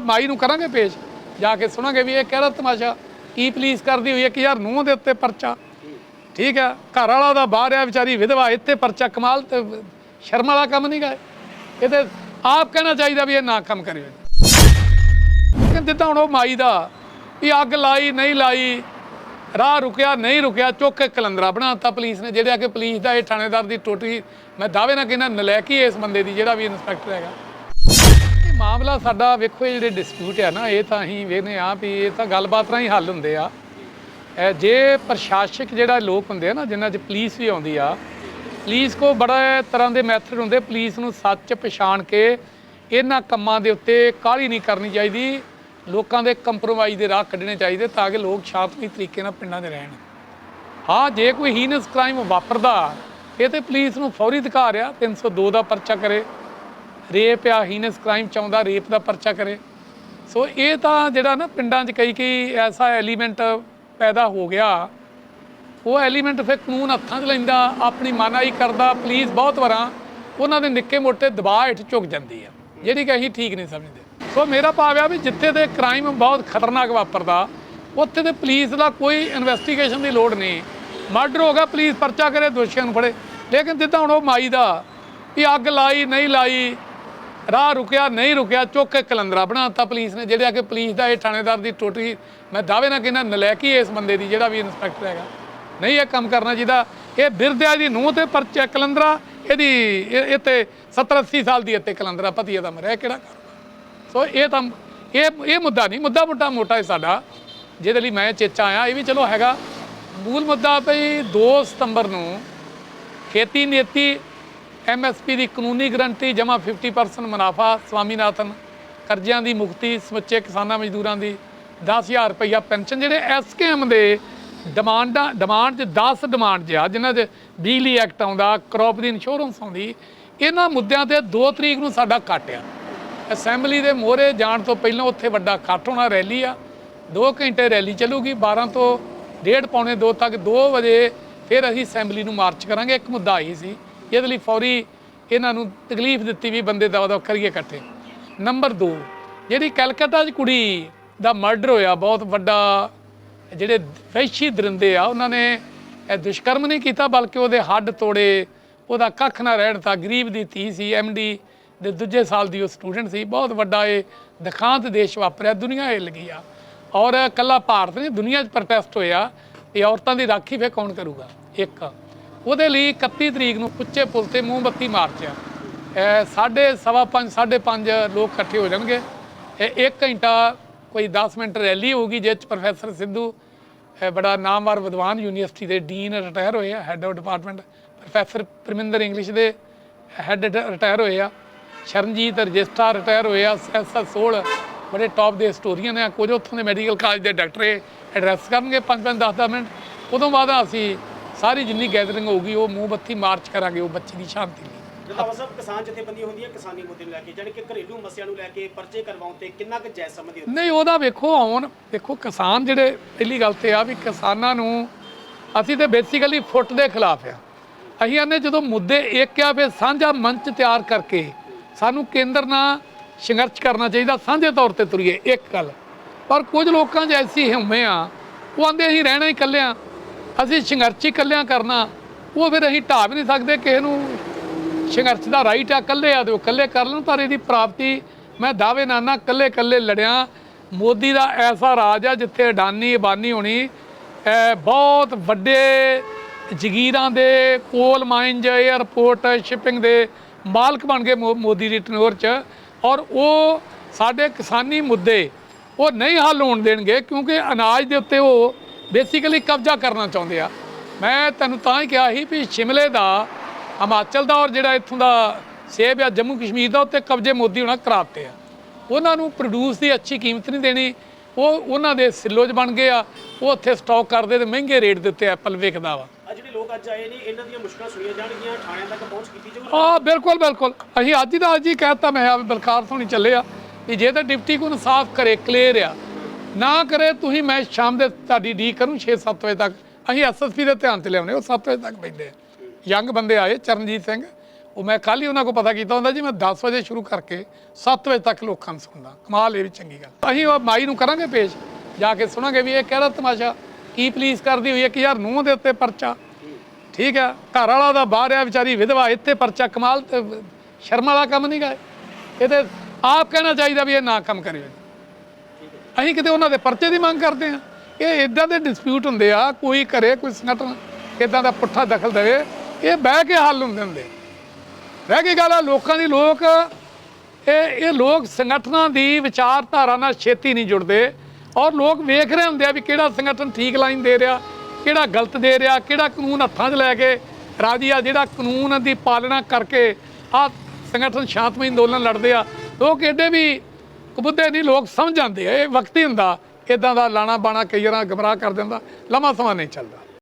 ਮਾਈ ਨੂੰ ਕਰਾਂਗੇ ਪੇਸ਼। ਜਾ ਕੇ ਸੁਣਾਂਗੇ ਵੀ ਇਹ ਕਿਹੜਾ ਤਮਾਸ਼ਾ। ਕੀ ਪੁਲਿਸ ਕਰਦੀ ਹੋਈ ਹੈ ਕਿ ਯਾਰ ਨੂੰਹ ਦੇ ਉੱਤੇ ਪਰਚਾ। ਠੀਕ ਹੈ, ਘਰ ਵਾਲਾ ਦਾ ਬਾਹਰ ਆ ਵਿਚਾਰੀ ਵਿਧਵਾ, ਇੱਥੇ ਪਰਚਾ ਕਮਾਲ ਤੇ ਸ਼ਰਮ ਵਾਲਾ ਕੰਮ ਨਹੀਂ ਗਾਏ ਇਹ ਤੇ ਆਪ ਕਹਿਣਾ ਚਾਹੀਦਾ ਵੀ ਇਹ ਨਾ ਕੰਮ ਕਰਿਓ ਜਿੱਦਾਂ ਹੁਣ ਉਹ ਮਾਈ ਦਾ ਵੀ ਅੱਗ ਲਾਈ, ਨਹੀਂ ਲਾਈ, ਰਾਹ ਰੁਕਿਆ, ਨਹੀਂ ਰੁਕਿਆ, ਚੁੱਕ ਕੇ ਕਲੰਦਰਾ ਬਣਾਤਾ ਪੁਲਿਸ ਨੇ। ਜਿਹੜਾ ਕਿ ਪੁਲਿਸ ਦਾ ਇਹ ਥਾਣੇਦਾਰ ਦੀ ਟੋਟੀ, ਮੈਂ ਦਾਅਵੇ ਨਾਲ ਕਹਿੰਦਾ ਨਲਾਇਕੀ ਇਸ ਬੰਦੇ ਦੀ ਜਿਹੜਾ ਵੀ ਇਨਸਪੈਕਟਰ ਹੈਗਾ। ਮਾਮਲਾ ਸਾਡਾ ਵੇਖੋ, ਇਹ ਜਿਹੜੇ ਡਿਸਪਿਊਟ ਆ ਨਾ, ਇਹ ਤਾਂ ਅਸੀਂ ਵੇਖਦੇ ਆ ਵੀ ਇਹ ਤਾਂ ਗੱਲਬਾਤ ਨਾਲ ਹੀ ਹੱਲ ਹੁੰਦੇ ਆ। ਜੇ ਪ੍ਰਸ਼ਾਸਕ ਜਿਹੜਾ ਲੋਕ ਹੁੰਦੇ ਆ ਨਾ, ਜਿਨ੍ਹਾਂ 'ਚ ਪੁਲਿਸ ਵੀ ਆਉਂਦੀ ਆ ਪੁਲਿਸ ਕੋ ਬੜਾ ਤਰ੍ਹਾਂ ਦੇ ਮੈਥਡ ਹੁੰਦੇ ਪੁਲਿਸ ਨੂੰ ਸੱਚ ਪਛਾਣ ਕੇ ਇਹਨਾਂ ਕੰਮਾਂ ਦੇ ਉੱਤੇ ਕਾਹਲੀ ਨਹੀਂ ਕਰਨੀ ਚਾਹੀਦੀ, ਲੋਕਾਂ ਦੇ ਕੰਪਰੋਮਾਈਜ਼ ਦੇ ਰਾਹ ਕੱਢਣੇ ਚਾਹੀਦੇ ਤਾਂ ਕਿ ਲੋਕ ਸ਼ਾਂਤਮਈ ਤਰੀਕੇ ਨਾਲ ਪਿੰਡਾਂ 'ਚ ਰਹਿਣ। ਹਾਂ, ਜੇ ਕੋਈ ਹੀਨਸ ਕ੍ਰਾਈਮ ਵਾਪਰਦਾ, ਇਹ ਤੇ ਪੁਲਿਸ ਨੂੰ ਫੌਰੀ ਅਧਿਕਾਰ ਆ 302 ਦਾ ਪਰਚਾ ਕਰੇ। ਰੇਪ ਆ ਹੀਨਸ ਕ੍ਰਾਈਮ ਚਾਹੁੰਦਾ, ਰੇਪ ਦਾ ਪਰਚਾ ਕਰੇ। ਸੋ ਇਹ ਤਾਂ ਜਿਹੜਾ ਨਾ ਪਿੰਡਾਂ 'ਚ ਕਈ ਕਈ ਐਸਾ ਐਲੀਮੈਂਟ ਪੈਦਾ ਹੋ ਗਿਆ। ਉਹ ਐਲੀਮੈਂਟ ਫਿਰ ਕਾਨੂੰਨ ਹੱਥਾਂ 'ਚ ਲੈਂਦਾ, ਆਪਣੀ ਮਨਾਈ ਕਰਦਾ ਪੁਲਿਸ ਬਹੁਤ ਵਾਰਾਂ ਉਹਨਾਂ ਦੇ ਨਿੱਕੇ ਮੋਟੇ ਦਬਾਅ ਹੇਠ ਝੁਕ ਜਾਂਦੀ ਆ। ਜਿਹੜੀ ਕਿ ਅਸੀਂ ਠੀਕ ਨਹੀਂ ਸਮਝਦੇ। ਸੋ ਮੇਰਾ ਭਾਵ ਆ ਵੀ ਜਿੱਥੇ ਤੇ ਕ੍ਰਾਈਮ ਬਹੁਤ ਖਤਰਨਾਕ ਵਾਪਰਦਾ, ਉੱਥੇ ਤੇ ਪੁਲਿਸ ਦਾ ਕੋਈ ਇਨਵੈਸਟੀਗੇਸ਼ਨ ਦੀ ਲੋੜ ਨਹੀਂ। ਮਰਡਰ ਹੋ ਗਿਆ ਪੁਲਿਸ ਪਰਚਾ ਕਰੇ, ਦੋਸ਼ੀਆਂ ਨੂੰ ਫੜੇ। ਲੇਕਿਨ ਜਿੱਦਾਂ ਹੁਣ ਉਹ ਮਾਈ ਦਾ ਵੀ ਅੱਗ ਲਾਈ, ਨਹੀਂ ਲਾਈ ਰਾਹ ਰੁਕਿਆ, ਨਹੀਂ ਰੁਕਿਆ, ਚੁੱਕ ਕੇ ਕਲੰਦਰਾ ਬਣਾਤਾ ਪੁਲਿਸ ਨੇ, ਜਿਹੜਾ ਕਿ ਪੁਲਿਸ ਦਾ ਇਹ ਥਾਣੇਦਾਰ ਦੀ ਟੋਟਲੀ ਮੈਂ ਦਾਅਵੇ ਨਾਲ ਕਹਿੰਦਾ ਨਲਾਇਕੀ ਇਸ ਬੰਦੇ ਦੀ, ਜਿਹੜਾ ਵੀ ਇਨਸਪੈਕਟਰ ਹੈਗਾ। ਨਹੀਂ ਇਹ ਕੰਮ ਕਰਨਾ ਚਾਹੀਦਾ ਇਹ ਬਿਰਦਿਆ ਦੀ ਨੂੰਹ ਤੇ ਪਰਚਾ ਕਲੰਦਰਾ, ਇਹਦੀ, ਇਹ ਤੇ 70 80 ਸਾਲ ਦੀ ਇੱਥੇ ਕਲੰਦਰਾ ਪਤੀ ਦਾ ਮਰਿਆ ਕਿਹੜਾ ਕਰੂਗਾ ਸੋ ਇਹ ਤਾਂ, ਇਹ ਇਹ ਮੁੱਦਾ ਨਹੀਂ, ਮੁੱਦਾ ਮੁੱਦਾ ਮੋਟਾ ਹੈ ਸਾਡਾ, ਜਿਹਦੇ ਲਈ ਮੈਂ ਚੇਚਾ ਆਇਆ, ਇਹ ਵੀ ਚਲੋ ਹੈਗਾ। ਮੂਲ ਮੁੱਦਾ ਭਈ 2 ਸਤੰਬਰ ਨੂੰ ਖੇਤੀ ਨੀਤੀ ਐਮਐਸਪੀ ਦੀ ਕਾਨੂੰਨੀ ਗਰੰਟੀ ਜਮਾ 50% ਮੁਨਾਫਾ ਸਵਾਮੀਨਾਥਨ, ਕਰਜ਼ਿਆਂ ਦੀ ਮੁਕਤੀ, ਸਮੁੱਚੇ ਕਿਸਾਨਾਂ ਮਜ਼ਦੂਰਾਂ ਦੀ 10000 ਰੁਪਈਆ ਪੈਨਸ਼ਨ, ਜਿਹੜੇ ਐਸਕੇਐਮ ਦੇ ਡਿਮਾਂਡਾਂ, ਡਿਮਾਂਡ 'ਚ 10 ਡਿਮਾਂਡ ਜਿਆ ਜਿਨ੍ਹਾਂ 'ਚ ਬਿਜਲੀ ਐਕਟ ਆਉਂਦਾ ਕ੍ਰੌਪ ਦੀ ਇੰਸ਼ੋਰੈਂਸ ਆਉਂਦੀ, ਇਹਨਾਂ ਮੁੱਦਿਆਂ ਤੇ 2 ਤਰੀਕ ਨੂੰ ਸਾਡਾ ਕੱਟ ਆ। ਅਸੈਂਬਲੀ ਦੇ ਮੋਹਰੇ ਜਾਣ ਤੋਂ ਪਹਿਲਾਂ ਉੱਥੇ ਵੱਡਾ ਇਕੱਠ ਹੋਣਾ, ਰੈਲੀ ਆ 2 ਘੰਟੇ ਰੈਲੀ ਚੱਲੂਗੀ 12 ਤੋਂ ਡੇਢ ਪੌਣੇ 2 ਤੱਕ 2 ਵਜੇ ਫਿਰ ਅਸੀਂ ਅਸੈਂਬਲੀ ਨੂੰ ਮਾਰਚ ਕਰਾਂਗੇ, ਇੱਕ ਮੁੱਦਾ ਆਈ ਸੀ ਇਹਦੇ ਲਈ ਫੌਰੀ ਇਹਨਾਂ ਨੂੰ ਤਕਲੀਫ ਦਿੱਤੀ ਵੀ ਬੰਦੇ ਦਵਾ ਦਵਾ ਕਰੀਏ ਇਕੱਠੇ। ਨੰਬਰ 2 ਜਿਹੜੀ ਕਲਕੱਤਾ 'ਚ ਕੁੜੀ ਦਾ ਮਰਡਰ ਹੋਇਆ, ਬਹੁਤ ਵੱਡਾ ਜਿਹੜੇ ਵੈਸ਼ੀ ਦਰਿੰਦੇ ਆ, ਉਹਨਾਂ ਨੇ ਇਹ ਦੁਸ਼ਕਰਮ ਨਹੀਂ ਕੀਤਾ, ਬਲਕਿ ਉਹਦੇ ਹੱਡ ਤੋੜੇ, ਉਹਦਾ ਕੱਖ ਨਾ ਰਹਿਣ ਤਾਂ ਗਰੀਬ ਦੀ ਧੀ ਸੀ ਐਮਡੀ ਦੇ ਦੂਜੇ ਸਾਲ ਦੀ ਉਹ ਸਟੂਡੈਂਟ ਸੀ। ਬਹੁਤ ਵੱਡਾ ਇਹ ਦਿਖਾਂਤ ਦੇਸ਼ ਵਾਪਰਿਆ, ਦੁਨੀਆ ਹਿੱਲ ਗਈ ਆ। ਔਰ ਕੱਲਾ ਭਾਰਤ ਨਹੀਂ, ਦੁਨੀਆ 'ਚ ਪ੍ਰੋਟੈਸਟ ਹੋਇਆ, ਇਹ ਔਰਤਾਂ ਦੀ ਰਾਖੀ ਫੇ ਕੌਣ ਕਰੂਗਾ? ਇੱਕ। ਉਹਦੇ ਲਈ 31 ਤਰੀਕ ਨੂੰ ਉੱਚੇ ਪੁਲ ਤੇ ਮੋਮਬੱਤੀ ਮਾਰਚ ਆ। ਸਾਢੇ ਸਵਾ ਪੰਜ, ਸਾਢੇ ਪੰਜ ਲੋਕ ਇਕੱਠੇ ਹੋ ਜਾਣਗੇ। ਇਹ 1 ਘੰਟਾ ਕੋਈ 10 ਮਿੰਟ ਰੈਲੀ ਹੋਊਗੀ ਜਿਸ 'ਚ ਪ੍ਰੋਫੈਸਰ ਸਿੱਧੂ ਬੜਾ ਨਾਮਵਰ ਵਿਦਵਾਨ ਯੂਨੀਵਰਸਿਟੀ ਦੇ ਡੀਨ ਰਿਟਾਇਰ ਹੋਏ ਆ head of department professor Parminder English ਦੇ ਹੈੱਡ ਰਿਟਾਇਰ ਹੋਏ ਆ। ਸ਼ਰਨਜੀਤ ਰਜਿਸਟਰ ਰਿਟਾਇਰ ਹੋਏ ਆ ਐਸ ਸੋਲ ਬੜੇ ਟੌਪ ਦੇ ਹਿਸਟੋਰੀਅਨ ਆ। ਕੁਝ ਉੱਥੋਂ ਦੇ ਮੈਡੀਕਲ ਕਾਲਜ ਦੇ ਡਾਕਟਰ ਐਡਰੈਸ ਕਰਨਗੇ 5-5 10-10 ਮਿੰਟ। ਉਦੋਂ ਬਾਅਦ ਅਸੀਂ ਸਾਰੀ ਜਿੰਨੀ ਗੈਦਰਿੰਗ ਹੋਊਗੀ ਉਹ ਮੂੰਹ ਮਾਰਚ ਕਰਾਂਗੇ ਉਹ ਬੱਚੀ ਦੀ ਸ਼ਾਂਤੀ ਲਈ। ਰੰਧਾਵਾ ਸਾਹਿਬ ਕਿਸਾਨ ਜਥੇਬੰਦੀਆਂ ਹੁੰਦੀਆਂ ਕਿਸਾਨੀ ਮੁੱਦੇ ਨੂੰ ਲੈ ਕੇ ਜਾਣੀ ਕਿ ਘਰੇਲੂ ਮਸਲਿਆਂ ਨੂੰ ਲੈ ਕੇ ਪਰਚੇ ਕਰਵਾਉਣ ਤੇ ਕਿੰਨਾ ਕੁ ਜਾਇਜ਼ ਸਮਝਦੇ ਹੋ ਨਹੀਂ ਉਹਦਾ ਵੇਖੋ ਆਉਣ। ਦੇਖੋ ਕਿਸਾਨ ਜਿਹੜੇ ਪਹਿਲੀ ਗੱਲ ਤੇ ਆ ਵੀ ਕਿਸਾਨਾਂ ਨੂੰ ਅਸੀਂ ਤੇ ਬੇਸਿਕਲੀ ਫੁੱਟ ਦੇ ਖਿਲਾਫ ਆ। ਅਸੀਂ ਆਨੇ ਜਦੋਂ ਮੁੱਦੇ ਇੱਕ ਆ ਫਿਰ ਸਾਂਝਾ ਮੰਚ ਤਿਆਰ ਕਰਕੇ ਸਾਨੂੰ ਕੇਂਦਰ ਨਾਲ ਸੰਘਰਸ਼ ਕਰਨਾ ਚਾਹੀਦਾ ਸਾਂਝੇ ਤੌਰ ਤੇ ਤੁਰੀਏ ਇੱਕ ਗੱਲ। ਪਰ ਕੁਝ ਲੋਕਾਂ 'ਚ ਐਸੀ ਹਿੰਮੇ ਆ ਉਹ ਆਂਦੇ ਅਸੀਂ ਰਹਿਣਾ ਹੀ ਇਕੱਲਿਆਂ ਅਸੀਂ ਸੰਘਰਸ਼ ਹੀ ਇਕੱਲਿਆਂ ਕਰਨਾ, ਉਹ ਫਿਰ ਅਸੀਂ ਢਾਹ ਵੀ ਨਹੀਂ ਸਕਦੇ, ਕਿਸੇ ਨੂੰ ਸੰਘਰਸ਼ ਦਾ ਰਾਈਟ ਆ, ਇਕੱਲੇ ਆ ਦਿਓ ਇਕੱਲੇ ਕਰ ਲੈਣ, ਪਰ ਇਹਦੀ ਪ੍ਰਾਪਤੀ ਮੈਂ ਦਾਅਵੇ ਨਾਲ ਨਾ ਇਕੱਲੇ ਇਕੱਲੇ ਲੜਿਆ, ਮੋਦੀ ਦਾ ਐਸਾ ਰਾਜ ਆ ਜਿੱਥੇ ਅਡਾਨੀ, ਅਬਾਨੀ ਹੋਣੀ ਬਹੁਤ ਵੱਡੇ ਜ਼ਗੀਰਾਂ ਦੇ ਕੋਲ ਮਾਈਨਜ 에ਅਰਪੋਰਟ ਸ਼ਿਪਿੰਗ ਦੇ ਮਾਲਕ ਬਣ ਗਏ ਮੋ- ਮੋਦੀ ਦੀ ਟਨੋਰ ਚ, ਔਰ ਉਹ ਸਾਡੇ ਕਿਸਾਨੀ ਮੁੱਦੇ, ਉਹ ਨਹੀਂ ਹੱਲ ਹੋਣ ਦੇਣਗੇ, ਕਿਉਂਕਿ ਅਨਾਜ ਦੇ ਉੱਤੇ ਉਹ ਬੇਸਿਕਲੀ ਕਬਜ਼ਾ ਕਰਨਾ ਚਾਹੁੰਦੇ ਆ। ਮੈਂ ਤੈਨੂੰ ਤਾਂ ਹੀ ਕਿਹਾ ਸੀ ਵੀ ਸ਼ਿਮਲੇ ਦਾ ਹਿਮਾਚਲ ਦਾ ਔਰ ਜਿਹੜਾ ਇੱਥੋਂ ਦਾ ਸੇਬ ਆ ਜੰਮੂ ਕਸ਼ਮੀਰ ਦਾ ਉੱਤੇ ਕਬਜ਼ੇ ਮੋਦੀ ਹੋਣਾ ਕਰਾਤੇ ਆ। ਉਹਨਾਂ ਨੂੰ ਪ੍ਰੋਡਿਊਸ ਦੀ ਅੱਛੀ ਕੀਮਤ ਨਹੀਂ ਦੇਣੀ। ਉਹ ਉਹਨਾਂ ਦੇ ਸਿੱਲੋ 'ਚ ਬਣ ਗਏ ਆ। ਉਹ ਉੱਥੇ ਸਟਾਕ ਕਰਦੇ ਤੇ ਮਹਿੰਗੇ ਰੇਟ ਦੇ ਉੱਤੇ ਐਪਲ ਵਿਕਦਾ ਵਾ। ਆ ਜਿਹੜੇ ਲੋਕ ਅੱਜ ਆਏ ਨੇ ਇਹਨਾਂ ਦੀਆਂ ਮੁਸ਼ਕਲਾਂ ਸੁਣੀਆਂ ਜਾਣਗੀਆਂ ਥਾਣਿਆਂ ਤੱਕ ਪਹੁੰਚ ਕੀਤੀ ਜਾਊਗੀ? ਆ ਬਿਲਕੁਲ ਬਿਲਕੁਲ। ਅਸੀਂ ਅੱਜ ਹੀ ਦਾ ਅੱਜ ਹੀ ਕਹਿਤਾ ਮੈਂ ਆ ਬਲਕਾਰ ਨਹੀਂ ਚੱਲੇ ਆ। ਵੀ ਜੇ ਤਾਂ ਡਿਪਟੀ ਕੋ ਇਨਸਾਫ ਕਰੇ ਕਲੀਅਰ ਆ। ਨਾ ਕਰੇ, ਤੁਸੀਂ ਮੈਂ ਸ਼ਾਮ ਦੇ ਤੁਹਾਡੀ ਡੀ ਕਰੂੰ 6-7 ਵਜੇ ਤੱਕ। ਅਸੀਂ ਐਸਐਸਪੀ ਦੇ ਧਿਆਨ ਤੇ ਲਿਆਉਣੇ ਉਹ 7 ਵਜੇ ਤੱਕ ਬੈਠੇ ਯੰਗ ਬੰਦੇ ਆਏ, ਚਰਨਜੀਤ ਸਿੰਘ। ਉਹ ਮੈਂ ਕੱਲ ਹੀ ਉਹਨਾਂ ਕੋਲ ਪਤਾ ਕੀਤਾ ਹੁੰਦਾ ਜੀ, ਮੈਂ 10 ਵਜੇ ਸ਼ੁਰੂ ਕਰਕੇ 7 ਵਜੇ ਤੱਕ ਲੋਕਾਂ ਨੂੰ ਸੁਣਦਾ। ਕਮਾਲ ਇਹ ਵੀ ਚੰਗੀ ਗੱਲ। ਅਸੀਂ ਉਹ ਮਾਈ ਨੂੰ ਕਰਾਂਗੇ ਪੇਸ਼, ਜਾ ਕੇ ਸੁਣਾਂਗੇ ਵੀ ਇਹ ਕਿਹੜਾ ਤਮਾਸ਼ਾ। ਕੀ ਪੁਲਿਸ ਕਰਦੀ ਹੋਈ ਹੈ ਕਿ ਯਾਰ ਨੂੰਹ ਦੇ ਉੱਤੇ ਪਰਚਾ। ਠੀਕ ਹੈ, ਘਰ ਵਾਲਾ ਦਾ ਬਾਹਰ ਆ, ਵਿਚਾਰੀ ਵਿਧਵਾ, ਇੱਥੇ ਪਰਚਾ, ਕਮਾਲ ਤੇ ਸ਼ਰਮ ਵਾਲਾ ਕੰਮ ਨਹੀਂ ਗਾਏ ਇਹ ਤੇ ਆਪ ਕਹਿਣਾ ਚਾਹੀਦਾ ਵੀ ਇਹ ਨਾ ਕੰਮ ਕਰੇ। ਅਸੀਂ ਕਿਤੇ ਉਹਨਾਂ ਦੇ ਪਰਚੇ ਦੀ ਮੰਗ ਕਰਦੇ ਆ ਇਹ ਇਦਾਂ ਦੇ ਡਿਸਪਿਊਟ ਹੁੰਦੇ ਆ, ਕੋਈ ਕਰੇ, ਕੋਈ ਸੰਗਠਨ ਇਦਾਂ ਦਾ ਪੁੱਠਾ ਦਖਲ ਦੇਵੇ, ਇਹ ਬਹਿ ਕੇ ਹੱਲ ਹੁੰਦੇ ਹੁੰਦੇ। ਰਹਿ ਗਈ ਗੱਲ ਆ, ਲੋਕਾਂ ਦੀ ਲੋਕ, ਇਹ ਇਹ ਲੋਕ ਸੰਗਠਨਾਂ ਦੀ ਵਿਚਾਰਧਾਰਾ ਨਾਲ ਛੇਤੀ ਨਹੀਂ ਜੁੜਦੇ। ਔਰ ਲੋਕ ਵੇਖ ਰਹੇ ਹੁੰਦੇ ਆ ਵੀ ਕਿਹੜਾ ਸੰਗਠਨ ਠੀਕ ਲਾਈਨ ਦੇ ਰਿਹਾ, ਕਿਹੜਾ ਗਲਤ ਦੇ ਰਿਹਾ, ਕਿਹੜਾ ਕਾਨੂੰਨ ਹੱਥਾਂ 'ਚ ਲੈ ਕੇ ਰਾਜੀ ਆ, ਜਿਹੜਾ ਕਾਨੂੰਨ ਦੀ ਪਾਲਣਾ ਕਰਕੇ ਆ ਸੰਗਠਨ ਸ਼ਾਂਤਮਈ ਅੰਦੋਲਨ ਲੜਦੇ ਆ। ਲੋਕ ਏਡੇ ਵੀ ਕਬੁੱਧੇ ਨਹੀਂ ਲੋਕ ਸਮਝ ਜਾਂਦੇ ਆ, ਇਹ ਵਕਤੀ ਹੁੰਦਾ ਇਦਾਂ ਦਾ ਲਾਣਾ ਬਾਣਾ ਕਈ ਵਾਰਾਂ ਗਮਰਾਹ ਕਰ ਦਿੰਦਾ, ਲੰਮਾ ਸਮਾਂ ਨਹੀਂ ਚੱਲਦਾ।